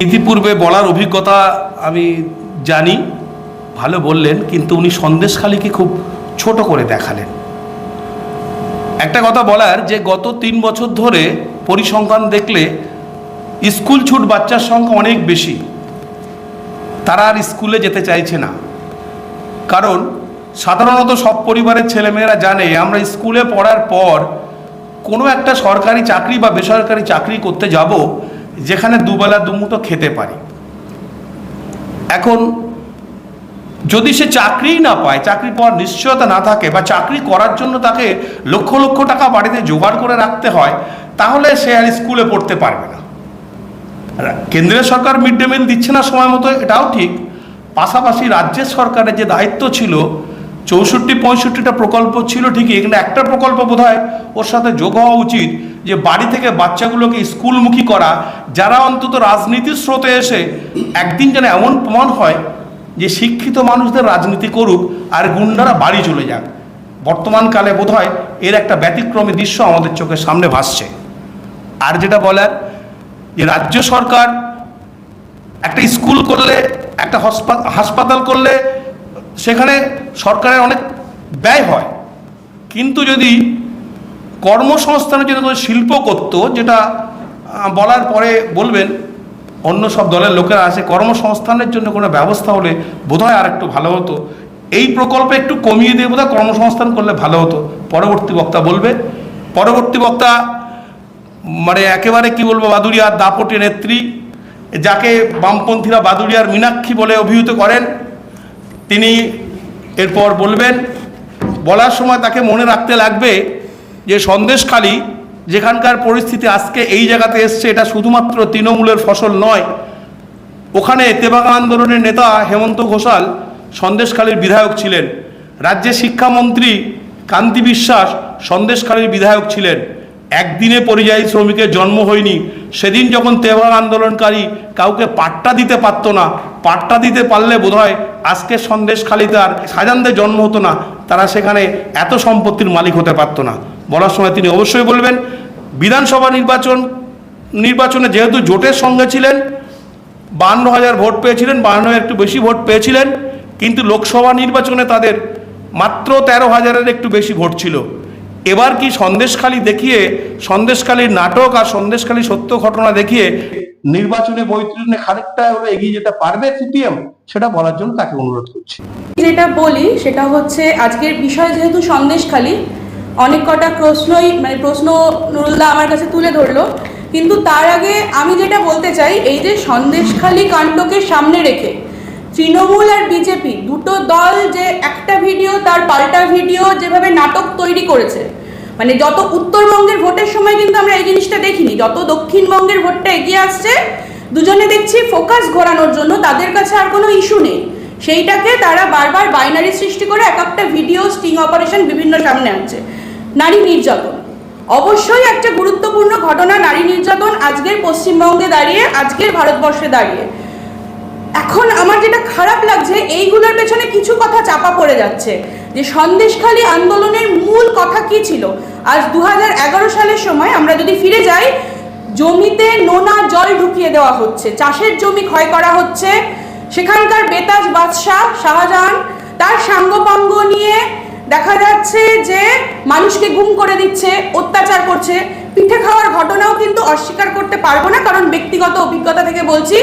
ইতিপূর্বে বলার অভিজ্ঞতা আমি জানি, ভালো বললেন, কিন্তু উনি সন্দেশখালীকে খুব ছোট করে দেখালেন। একটা কথা বলার যে গত তিন বছর ধরে পরিসংখ্যান দেখলে স্কুল ছুট বাচ্চার সংখ্যা অনেক বেশি। তারা আর স্কুলে যেতে চাইছে না। কারণ সাধারণত সব পরিবারের ছেলেমেয়েরা জানে, আমরা স্কুলে পড়ার পর কোনো একটা সরকারি চাকরি বা বেসরকারি চাকরি করতে যাব যেখানে দুবেলা দুমুটো খেতে পারি। এখন, যদি সে চাকরিই না পায়, চাকরি পাওয়ার নিশ্চয়তা না থাকে বা চাকরি করার জন্য তাকে লক্ষ লক্ষ টাকা বাড়িতে জোগাড় করে রাখতে হয়, তাহলে সে আর স্কুলে পড়তে পারবে না। কেন্দ্রীয় সরকার মিড ডে মিল দিচ্ছে না সময় মতো, এটাও ঠিক। পাশাপাশি রাজ্যের সরকারের যে দায়িত্ব ছিল চৌষট্টি, পঁয়ষট্টিটা প্রকল্প ছিল ঠিকই কিন্তু একটা প্রকল্প বোধ ওর সাথে যোগ হওয়া উচিত, যে বাড়ি থেকে বাচ্চাগুলোকে স্কুলমুখী করা, যারা অন্তত রাজনীতির স্রোতে এসে একদিন যেন এমন প্রমাণ হয় যে শিক্ষিত মানুষদের রাজনীতি করুক আর গুন্ডারা বাড়ি চলে যাক। বর্তমানকালে বোধ হয় এর একটা ব্যতিক্রমী দৃশ্য আমাদের চোখের সামনে ভাসছে। আর যেটা বলার, যে রাজ্য সরকার একটা স্কুল করলে, একটা হাসপাতাল করলে সেখানে সরকারের অনেক ব্যয় হয়। কিন্তু যদি কর্মসংস্থানের জন্য শিল্প করত, যেটা বলার পরে বলবেন, অন্য সব দলের লোকেরা আছে, কর্মসংস্থানের জন্য কোনো ব্যবস্থা হলে বোধহয় আর একটু ভালো হতো। এই প্রকল্পে একটু কমিয়ে দিয়ে বোধহয় কর্মসংস্থান করলে ভালো হতো। পরবর্তী বক্তা বলবে, পরবর্তী বক্তা মানে একেবারে কি বলব, বাদুড়িয়ার দাপটে নেত্রী, যাকে বামপন্থীরা বাদুড়িয়ার মীনাক্ষী বলে অভিহিত করেন তিনি এরপর বলবেন, বলার সময় তাকে মনে রাখতে লাগবে যে সন্দেশখালী যেখানকার পরিস্থিতি আজকে এই জায়গাতে এসছে, এটা শুধুমাত্র তৃণমূলের ফসল নয়। ওখানে তেবাগা আন্দোলনের নেতা হেমন্ত ঘোষাল সন্দেশখালীর বিধায়ক ছিলেন। রাজ্যের শিক্ষামন্ত্রী কান্তি বিশ্বাস সন্দেশখালীর বিধায়ক ছিলেন। একদিনে পরিযায়ী শ্রমিকের জন্ম হয়নি। সেদিন যখন তেভাগ আন্দোলনকারী কাউকে পাট্টা দিতে পারতো না, পাট্টা দিতে পারলে বোধহয় আজকে সন্দেশখালীতে আর সাজানদের জন্ম হতো না, তারা সেখানে এত সম্পত্তির মালিক হতে পারতো না। বলার সময় তিনি অবশ্যই বলবেন, বিধানসভা নির্বাচন, নির্বাচনে যেহেতু জোটের সঙ্গে ছিলেন বান্ন হাজার ভোট পেয়েছিলেন বান্ন একটু বেশি ভোট পেয়েছিলেন, কিন্তু লোকসভা নির্বাচনে তাদের মাত্র তেরো হাজারের একটু বেশি ভোট ছিল। এবার কি সন্দেশখালী দেখিয়ে, সন্দেশখালীর নাটক আর সন্দেশখালী সত্য ঘটনা দেখিয়ে নির্বাচনে বৈতরণে খানিকটা হলে এগিয়ে যেতে পারবে সিপিএম, সেটা বলার জন্য তাকে অনুরোধ করছি। যেটা বলি, সেটা হচ্ছে আজকের বিষয় যেহেতু সন্দেশখালী, অনেক কটা প্রশ্নই মানে প্রশ্ন নুরুল্লাহ আমার কাছে তুলে ধরলো। কিন্তু তার আগে আমি যেটা বলতে চাই, এই যে সন্দেশখালী কাণ্ডকে সামনে রেখে তৃণমূল আর বিজেপি দুটো দল যে একটা ভিডিও তার পাল্টা ভিডিও যেভাবে নাটক তৈরি করেছে। মানে যত উত্তরবঙ্গের ভোটের সময় কিন্তু আমরা এই জিনিসটা দেখিনি, যত দক্ষিণবঙ্গের ভোটটা এগিয়ে আসছে, দুজনে দেখছি ফোকাস ঘোরানোর জন্য তাদের কাছে আর কোনো ইস্যু নেই। সেইটাকে তারা বারবার বাইনারি সৃষ্টি করে এক একটা ভিডিও স্টিং অপারেশন বিভিন্ন সামনে আনছে। নারী নির্যাতন। অবশ্যই একটা গুরুত্বপূর্ণ ঘটনা, নারী নির্যাতন আজকের পশ্চিমবঙ্গে দাঁড়িয়ে, আজকের ভারতবর্ষে দাঁড়িয়ে। এখন আমার যেটা খারাপ লাগছে, এইগুলোর পেছনে কিছু কথা চাপা পড়ে যাচ্ছে। যে সন্দেশখালী আন্দোলনের মূল কথা কি ছিল? আজ দুহাজার এগারো সালের সময় আমরা যদি ফিরে যাই, জমিতে নোনা জল ঢুকিয়ে দেওয়া হচ্ছে, চাষের জমি ক্ষয় করা হচ্ছে, সেখানকার বেতাজ বাদশাহ শাহজাহান তার সাঙ্গপাঙ্গ নিয়ে দেখা যাচ্ছে যে মানুষকে গুম করে দিচ্ছে, অত্যাচার করছে। পিঠে খাওয়ার ঘটনাও কিন্তু অস্বীকার করতে পারব না, কারণ ব্যক্তিগত অভিজ্ঞতা থেকে বলছি,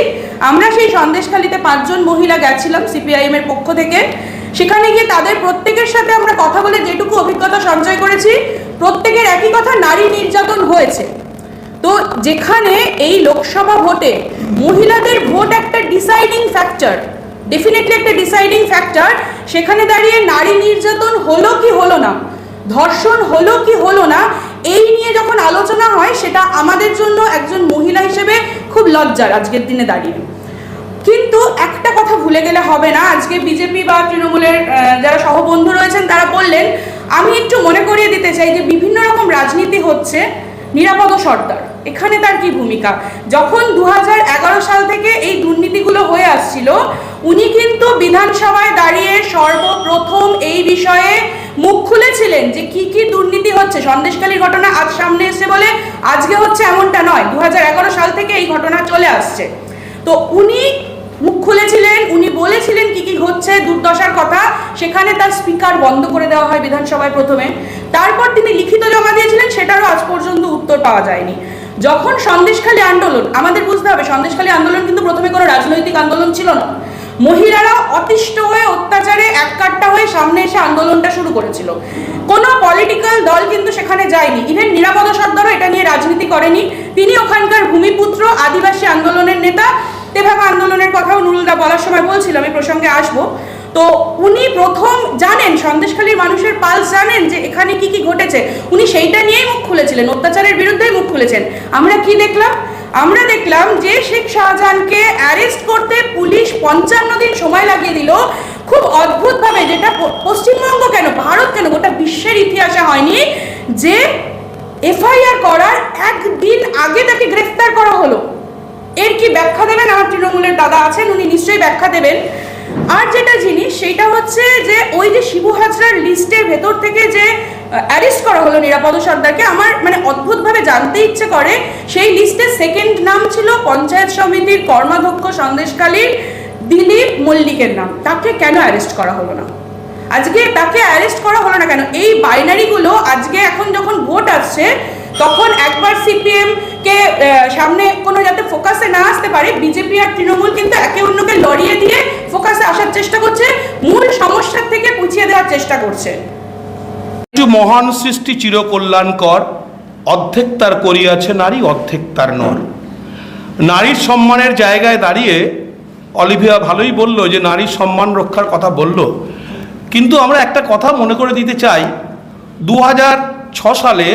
আমরা সেই সন্দেশখালিতে পাঁচজন মহিলা গেছিলাম সিপিআইএম এর পক্ষ থেকে। সেখানে গিয়ে তাদের প্রত্যেকের সাথে আমরা কথা বলে যেটুকু অভিজ্ঞতা সঞ্চয় করেছি, প্রত্যেকের একই কথা, নারী নির্যাতন হয়েছে। তো যেখানে এই লোকসভা ভোটে মহিলাদের ভোট একটা ডিসাইডিং ফ্যাক্টর ডেফিনেটলি একটা ডিসাইডিং ফ্যাক্টর সেখানে দাঁড়িয়ে নারী নির্যাতন হলো কি হলো না, ধর্ষণ হলো কি হলো না এই নিয়ে যখন আলোচনা হয়, সেটা আমাদের জন্য একজন মহিলা হিসেবে খুব লজ্জার আজকের দিনে দাঁড়িয়ে। কিন্তু একটা কথা ভুলে গেলে হবে না, আজকে বিজেপি বা তৃণমূলের যারা সহবন্ধু রয়েছেন, তারা বললেন, আমি একটু মনে করিয়ে দিতে চাই যে বিভিন্ন রকম রাজনীতি হচ্ছে, নিরাপদ সর্দার এখানে তার কি ভূমিকা? যখন দু হাজার এগারো সাল থেকে এই দুর্নীতিগুলো হয়ে আসছিল, উনি কিন্তু বিধানসভায় দাঁড়িয়ে সর্বপ্রথম এই বিষয়ে মুখ খুলেছিলেন যে কি কি দুর্নীতি হচ্ছে। সন্দেশকালীর ঘটনা আজ সামনে এসে বলে আজকে হচ্ছে এমনটা নয়। দু সাল থেকে এই ঘটনা চলে আসছে। তো উনি মুখ খুলেছিলেন, উনি বলেছিলেন কি কি হচ্ছে, দুর্দশার কথা। সেখানে তার স্পিকার বন্ধ করে দেওয়া হয় বিধানসভায় প্রথমে। তারপর তিনি লিখিত জমা দিয়েছিলেন, সেটারও আজ পর্যন্ত উত্তর পাওয়া যায়নি। যখন সন্দেশখালী আন্দোলন, আমাদের বুঝতে হবে, সন্দেশখালী আন্দোলন কিন্তু প্রথমে কোনো রাজনৈতিক আন্দোলন ছিল না। মহিলারা অতিষ্ঠ হয়ে অত্যাচারে এককাট্টা হয়ে সামনে এসে আন্দোলনটা শুরু করেছিল। কোনো পলিটিক্যাল দল কিন্তু সেখানে যায়নি। ইভেন নিরাপদ সর্দারও এটা নিয়ে রাজনীতি করেনি। তিনি ওখানকার ভূমিপুত্র, আদিবাসী আন্দোলনের নেতা। তেভাগা আন্দোলনের কথাও নুরুলদা বলার সময় বলছিলাম এই প্রসঙ্গে আসব। তো উনি প্রথম জানেন, সন্দেশখালীর মানুষের পালস জানেন যে এখানে কি কি ঘটেছে। উনি সেইটা নিয়েই মুখ খুলেছিলেন, অত্যাচারের বিরুদ্ধেই মুখ খুলেছেন। আমরা কি দেখলাম? আমরা দেখলাম যে শেখ শাহজাহানকে অ্যারেস্ট করতে পুলিশ পঞ্চান্ন দিন সময় লাগিয়ে দিল। খুব অদ্ভুতভাবে যেটা পশ্চিমবঙ্গ কেন, ভারত কেন, গোটা বিশ্বের ইতিহাসে হয়নি যে এফআইআর করার একদিন আগে তাকে গ্রেফতার করা হলো। এর কি ব্যাখ্যা দেবেন? আমার তৃণমূলের দাদা আছেন, উনি নিশ্চয়ই ব্যাখ্যা দেবেন। আর যেটা জিনিস, সেটা হচ্ছে যে ওই যে শিবু হাজরার লিস্টের ভেতর থেকে যে অ্যারেস্ট করা হলো নিরাপদ সর্দারকে, আমার মানে অদ্ভুতভাবে জানতে ইচ্ছে করে, সেই লিস্টে সেকেন্ড নাম ছিল পঞ্চায়েত সমিতির কর্মাধ্যক্ষ সন্দেশকালীর দিলীপ মল্লিকের নাম। তাকে কেন অ্যারেস্ট করা হলো না? আজকে তাকে অ্যারেস্ট করা হলো না কেন? এই বাইনারিগুলো আজকে এখন যখন ভোট আসছে, তখন একবার সিপিএম কে সামনে কোনো যাতে ফোকাসে না আসতে পারে, বিজেপি আর তৃণমূল কিন্তু একে অন্যকে লড়িয়ে দিয়ে ফোকাসে আসার চেষ্টা করছে, মূল সমস্যার থেকে পুছিয়ে দেওয়ার চেষ্টা করছে। কিছু মহান সৃষ্টি চিরকল্যাণকর, অর্ধেক তার করিয়াছে নারী, অর্ধেক তার নর। নারীর সম্মানের জায়গায় দাঁড়িয়ে অলিভিয়া ভালোই বলল যে, নারীর সম্মান রক্ষার কথা বলল। কিন্তু আমরা একটা কথা মনে করে দিতে চাই দু সালে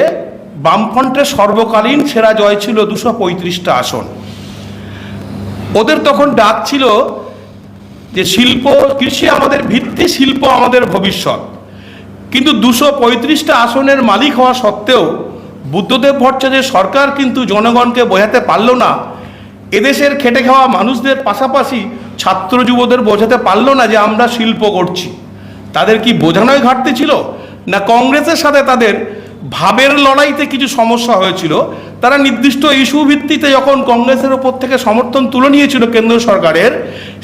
বামফ্রন্টের সর্বকালীন সেরা জয় ছিল দুশো পঁয়ত্রিশটা আসন। ওদের তখন ডাক ছিল যে, শিল্প, কৃষি আমাদের ভিত্তি, শিল্প আমাদের ভবিষ্যৎ। কিন্তু দুশো পঁয়ত্রিশটা আসনের মালিক হওয়া সত্ত্বেও বুদ্ধদেব ভট্টাচার্যের সরকার কিন্তু জনগণকে বোঝাতে পারল না। এদেশের খেটে খাওয়া মানুষদের পাশাপাশি ছাত্র যুবদের বোঝাতে পারল না যে, আমরা শিল্প করছি। তাদের কি বোঝানোই ঘাটতি ছিল? না কংগ্রেসের সাথে তাদের ভাবের লড়াইতে কিছু সমস্যা হয়েছিল, তারা নির্দিষ্ট ইস্যু ভিত্তিতে যখন কংগ্রেসের ওপর থেকে সমর্থন তুলে নিয়েছিল কেন্দ্র সরকারের,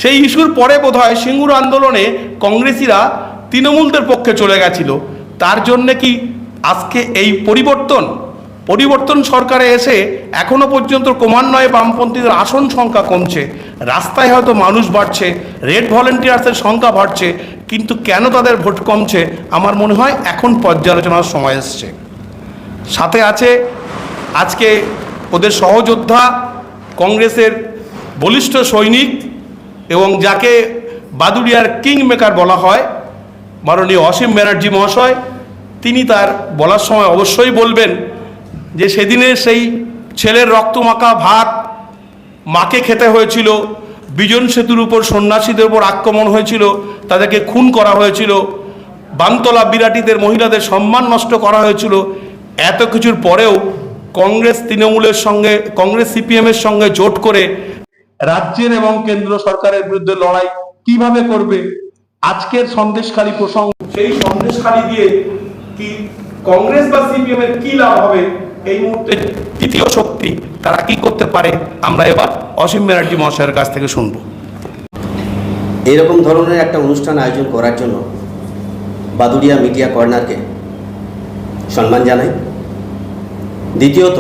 সেই ইস্যুর পরে বোধহয় সিঙ্গুর আন্দোলনে কংগ্রেসিরা তৃণমূলদের পক্ষে চলে গেছিল। তার জন্যে কি আজকে এই পরিবর্তন? পরিবর্তন সরকারে এসে এখনও পর্যন্ত ক্রমান্বয়ে বামপন্থীদের আসন সংখ্যা কমছে। রাস্তায় হয়তো মানুষ বাড়ছে, রেড ভলেন্টিয়ার্সের সংখ্যা বাড়ছে, কিন্তু কেন তাদের ভোট কমছে? আমার মনে হয় এখন পর্যালোচনার সময় এসছে। সাথে আছে আজকে ওদের সহযোদ্ধা কংগ্রেসের বলিষ্ঠ সৈনিক এবং যাকে বাদুড়িয়ার কিং মেকার বলা হয়, মাননীয় অসীম ব্যানার্জি মহাশয়। তিনি তার বলার সময় অবশ্যই বলবেন যে সেদিনে সেই ছেলের রক্তমাখা ভাত মাকে খেতে হয়েছিল, বিজন সেতুর উপর সন্ন্যাসীদের উপর আক্রমণ হয়েছিল, তাদেরকে খুন করা হয়েছিল, বানতলা বিরাটিদের মহিলাদের সম্মান নষ্ট করা হয়েছিল এত কিছুর পরেও কংগ্রেস তৃণমূলের সঙ্গে, কংগ্রেস সিপিএমের সঙ্গে জোট করে রাজ্যের এবং কেন্দ্র সরকারের বিরুদ্ধে লড়াই কীভাবে করবে? আজকের সন্দেশখালী প্রসঙ্গ। সেই সন্দেশখালী দিয়ে কি কংগ্রেস বা সিপিএম এর কি লাভ হবে? এই মুহূর্তে তৃতীয় শক্তি তারা কি করতে পারে? আমরা এবার অসীম ব্যানার্জি মহাশয়ের কাছ থেকে শুনব। এরকম ধরনের একটা অনুষ্ঠান আয়োজন করার জন্য বাদুড়িয়া মিডিয়া কর্নারকে সম্মান জানাই। দ্বিতীয়ত,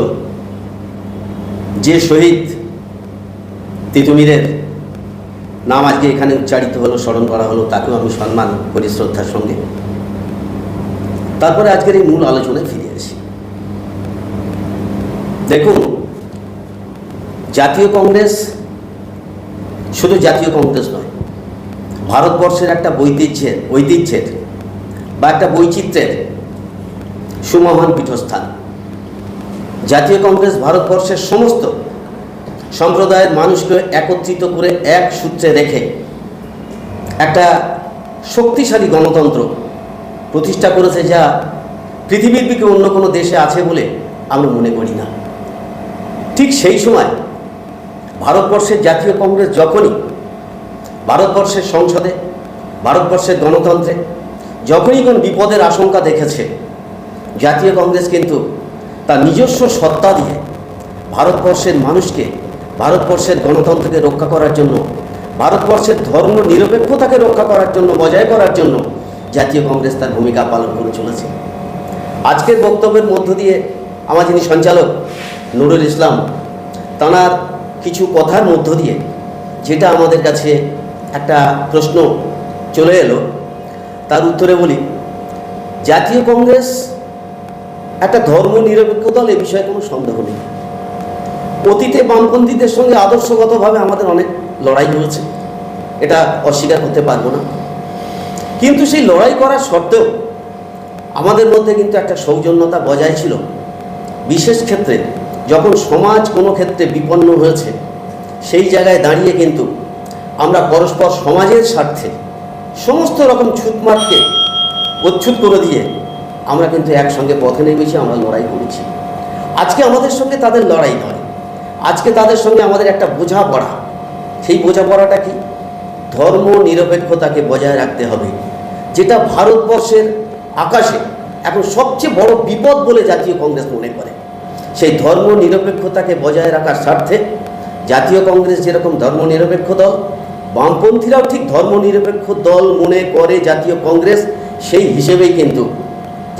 যে শহীদ তিতুমিরের নাম আজকে এখানে উচ্চারিত হলো, স্মরণ করা হলো, তাকেও আমি সম্মান করি শ্রদ্ধার সঙ্গে। তারপরে আজকের এই মূল আলোচনায় ফিরে আসি। দেখুন, জাতীয় কংগ্রেস শুধু জাতীয় কংগ্রেস নয়, ভারতবর্ষের একটা বৈতিহ্যের ঐতিহ্যের বা একটা বৈচিত্র্যের সুমহান পীঠস্থান। জাতীয় কংগ্রেস ভারতবর্ষের সমস্ত সম্প্রদায়ের মানুষকে একত্রিত করে এক সূত্রে রেখে একটা শক্তিশালী গণতন্ত্র প্রতিষ্ঠা করেছে যা পৃথিবীর দিকে অন্য কোনো দেশে আছে বলে আমরা মনে করি না। ঠিক সেই সময় ভারতবর্ষের জাতীয় কংগ্রেস যখনই ভারতবর্ষের সংসদে, ভারতবর্ষের গণতন্ত্রে যখনই কোনো বিপদের আশঙ্কা দেখেছে জাতীয় কংগ্রেস কিন্তু তার নিজস্ব সত্তা দিয়ে ভারতবর্ষের মানুষকে, ভারতবর্ষের গণতন্ত্রকে রক্ষা করার জন্য, ভারতবর্ষের ধর্ম নিরপেক্ষতাকে রক্ষা করার জন্য, বজায় করার জন্য জাতীয় কংগ্রেস তার ভূমিকা পালন করে চলেছে। আজকের বক্তব্যের মধ্য দিয়ে আমার যিনি সঞ্চালক নুরুল ইসলাম তাঁর কিছু কথার মধ্য দিয়ে যেটা আমাদের কাছে একটা প্রশ্ন চলে এলো, তার উত্তরে বলি, জাতীয় কংগ্রেস একটা ধর্ম নিরপেক্ষ দল এ বিষয়ে কোনো সন্দেহ নেই। অতীতে বামপন্থীদের সঙ্গে আদর্শগতভাবে আমাদের অনেক লড়াই হয়েছে। এটা অস্বীকার করতে পারব না। কিন্তু সেই লড়াই করার সত্ত্বেও আমাদের মধ্যে কিন্তু একটা সৌজন্যতা বজায় ছিল। বিশেষ ক্ষেত্রে যখন সমাজ কোনো ক্ষেত্রে বিপন্ন হয়েছে, সেই জায়গায় দাঁড়িয়ে কিন্তু আমরা পরস্পর সমাজের স্বার্থে সমস্ত রকম ছুটমাটকে উচ্ছুত করে দিয়ে আমরা কিন্তু একসঙ্গে পথে নেমেছি, আমরা লড়াই করেছি। আজকে আমাদের সঙ্গে তাদের লড়াই নয়। আজকে তাদের সঙ্গে আমাদের একটা বোঝাপড়া। সেই বোঝাপড়াটা কি? ধর্ম নিরপেক্ষতাকে বজায় রাখতে হবে, যেটা ভারতবর্ষের আকাশে এখন সবচেয়ে বড় বিপদ বলে জাতীয় কংগ্রেস মনে করে। সেই ধর্ম নিরপেক্ষতাকে বজায় রাখার স্বার্থে জাতীয় কংগ্রেস যেরকম ধর্ম নিরপেক্ষ দল, বামপন্থীরাও ঠিক ধর্ম নিরপেক্ষ দল মনে করে জাতীয় কংগ্রেস, সেই হিসেবেই কিন্তু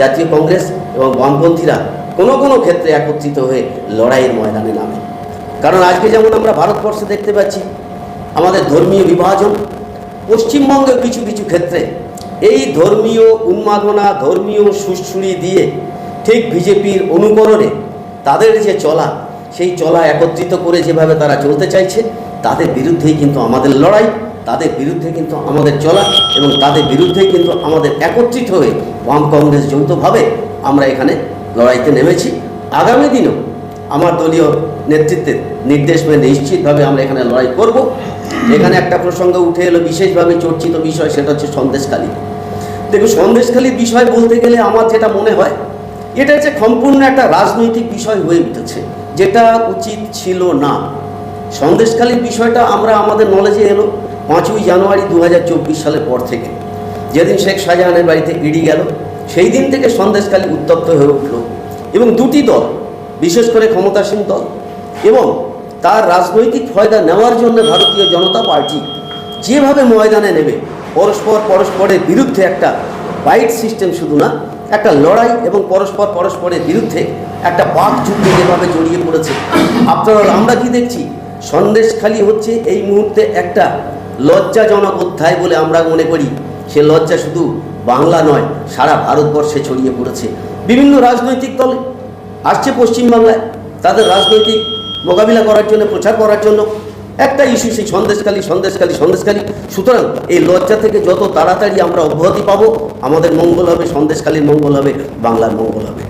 জাতীয় কংগ্রেস এবং বামপন্থীরা কোনো কোনো ক্ষেত্রে একত্রিত হয়ে লড়াইয়ের ময়দানে নামে। কারণ আজকে যেমন আমরা ভারতবর্ষে দেখতে পাচ্ছি, আমাদের ধর্মীয় বিভাজন পশ্চিমবঙ্গের কিছু কিছু ক্ষেত্রে এই ধর্মীয় উন্মাদনা, ধর্মীয় সুশ্রুড়ি দিয়ে ঠিক বিজেপির অনুকরণে তাদের যে চলা, সেই চলা একত্রিত করে যেভাবে তারা চলতে চাইছে, তাদের বিরুদ্ধেই কিন্তু আমাদের লড়াই। তাদের বিরুদ্ধে কিন্তু আমাদের চলা এবং তাদের বিরুদ্ধে কিন্তু আমাদের একত্রিত হয়ে বাম কংগ্রেস যৌথভাবে আমরা এখানে লড়াইতে নেমেছি। আগামী দিনেও আমার দলীয় নেতৃত্বের নির্দেশ মেনে নিশ্চিতভাবে আমরা এখানে লড়াই করব। এখানে একটা প্রসঙ্গ উঠে এলো, বিশেষভাবে চর্চিত বিষয় সেটা হচ্ছে সন্দেশখালী। দেখুন, সন্দেশখালীর বিষয় বলতে গেলে আমার যেটা মনে হয়, এটা হচ্ছে সম্পূর্ণ একটা রাজনৈতিক বিষয় হয়ে উঠেছে, যেটা উচিত ছিল না। সন্দেশখালীর বিষয়টা আমরা আমাদের নলেজে এলো পাঁচই জানুয়ারি দু হাজার চব্বিশ সালের পর থেকে। যেদিন শেখ শাহজাহানের বাড়িতে ইডি গেল, সেই দিন থেকে সন্দেশখালী উত্তপ্ত হয়ে উঠল এবং দুটি দল, বিশেষ করে ক্ষমতাসীন দল এবং তার রাজনৈতিক ফয়দা নেওয়ার জন্য ভারতীয় জনতা পার্টি যেভাবে ময়দানে নেবে, পরস্পর পরস্পরের বিরুদ্ধে একটা বাইট সিস্টেম শুধু না, একটা লড়াই এবং পরস্পর পরস্পরের বিরুদ্ধে একটা বাক যুদ্ধে যেভাবে জড়িয়ে পড়েছে। আপনারা, আমরা কি দেখছি? সন্দেশখালি হচ্ছে এই মুহূর্তে একটা লজ্জাজনক অধ্যায় বলে আমরা মনে করি। সে লজ্জা শুধু বাংলা নয়, সারা ভারতবর্ষে ছড়িয়ে পড়েছে। বিভিন্ন রাজনৈতিক দল আসছে পশ্চিমবাংলায়। তাদের রাজনৈতিক মোকাবিলা করার জন্য, প্রচার করার জন্য। একটা ইস্যু সেই সন্দেশকালী সন্দেশকালী সন্দেশকালী সুতরাং এই লজ্জা থেকে যত তাড়াতাড়ি আমরা অব্যাহতি পাবো, আমাদের মঙ্গল হবে সন্দেশকালীর মঙ্গল হবে, বাংলার মঙ্গল হবে।